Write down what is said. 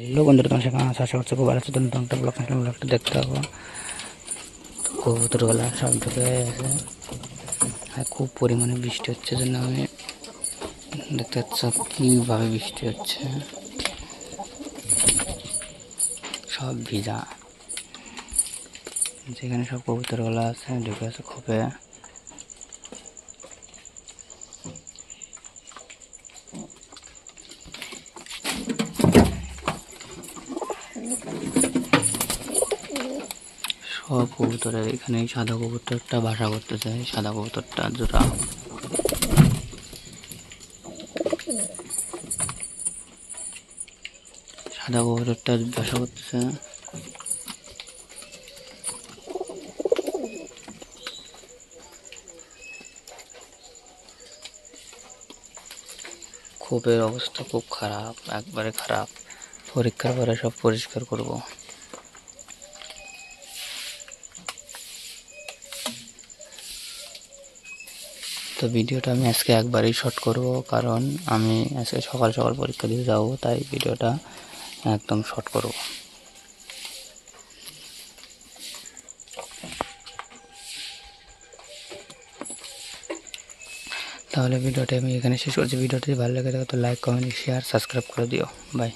Hello বন্ধুরা তোমার সেখানে আশা করছ খুব ভালো আছো তুমি একটা ব্লগ ব্লগটা দেখতে পাবো তো কবুতরগুলা সব ঢুকে আর খুব পরিমাণে বৃষ্টি হচ্ছে জন্য আমি দেখতে পাচ্ছ কীভাবে বৃষ্টি হচ্ছে সব ভিজা যেখানে সব কবুতরগুলো আছে ঢুকে আছে খোপে সব কবুতরের এখানে সাদা কবুতরটা বাসা করতেছে সাদা কবুতরটা জোড়া সাদা কবুতরটা বাসা করতেছে খোপের অবস্থা খুব খারাপ, একবারে খারাপ। পরীক্ষার পরে সব পরিষ্কার করব। তো ভিডিওটা আমি আজকে একবারই শর্ট করব কারণ আমি আজকে সকাল সকাল পরীক্ষা দিতে যাব, তাই ভিডিওটা একদম শর্ট করব। তাহলে ভিডিওটা আমি এখানে শেষ করছি। ভিডিওটি ভালো লাগে তো লাইক কমেন্ট শেয়ার সাবস্ক্রাইব করে দিও। বাই